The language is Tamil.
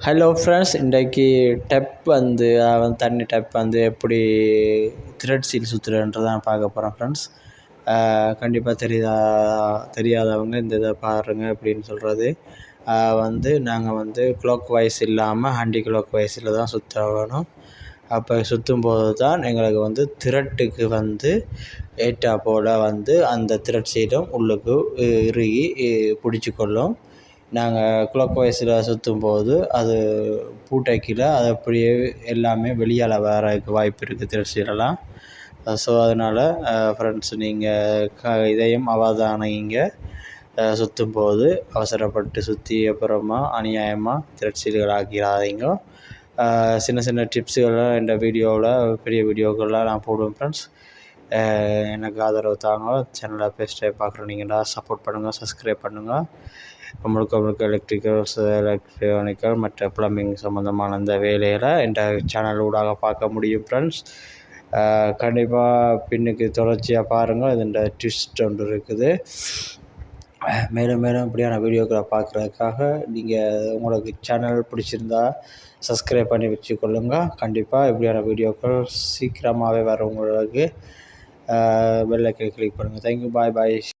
ஹலோ ஃப்ரெண்ட்ஸ் இன்றைக்கு டெப் வந்து தண்ணி டெப் வந்து எப்படி த்ரெட் சீல் சுற்றுறன்றதான் பார்க்க போகிறோம் ஃப்ரெண்ட்ஸ் கண்டிப்பாக தெரியா தெரியாதவங்க இந்த இதை பாருங்கள் அப்படின்னு சொல்கிறது வந்து நாங்கள் வந்து க்ளோக் வைஸ் இல்லாமல் ஹண்டி க்ளோக் வைஸில் தான் சுற்ற வேணும் அப்போ சுற்றும் போது தான் எங்களுக்கு வந்து திரட்டுக்கு வந்து ஏற்றா போல் வந்து அந்த திரட் சீலும் உள்ளுக்கு இறுகி பிடிச்சிக்கொள்ளும். நாங்கள் க்ளாக் வைஸில் சுற்றும் போது அது பூட்டைக்கில் அது அப்படியே எல்லாமே வெளியால் வரதுக்கு வாய்ப்பு இருக்குது த்ரெட் ஸோ அதனால் ஃப்ரெண்ட்ஸ் நீங்கள் க இதையும் அவதானிங்க. சுற்றும் போது அவசரப்பட்டு சுற்றி அப்புறமா அநியாயமாக த்ரெட் சீல்கள் ஆக்கிடாதீங்க சின்ன சின்ன டிப்ஸுகள்லாம் இந்த வீடியோவில் பெரிய வீடியோக்கள்லாம் நான் போடுவேன் ஃப்ரெண்ட்ஸ் எனக்கு ஆதரவு தாங்க. சேனலை ஃபஸ்ட் பார்க்குற பார்க்குறீங்கன்னா சப்போர்ட் பண்ணுங்கள் சப்ஸ்கிரைப் பண்ணுங்கள் முழுக்க முழுக்க எலக்ட்ரிக்கல்ஸ் எலக்ட்ரானிக்கல் மற்ற ப்ளம்பிங் சம்மந்தமான அந்த வேலையில் இந்த சேனல் ஊடாக பார்க்க முடியும் ஃப்ரெண்ட்ஸ் கண்டிப்பாக பின்னுக்கு தொடர்ச்சியாக பாருங்கள் இது இந்த ட்விஸ்ட் ஒன்று இருக்குது. மேலும் மேலும் இப்படியான வீடியோக்களை பார்க்குறதுக்காக நீங்கள் உங்களுக்கு சேனல் பிடிச்சிருந்தா சப்ஸ்கிரைப் பண்ணி வச்சுக்கொள்ளுங்க. கண்டிப்பாக இப்படியான வீடியோக்கள் சீக்கிரமாகவே வரும் உங்களுக்கு. பெல் ஐக்கனை கிளிக் பண்ணுங்கள் தேங்க்யூ பாய் பாய்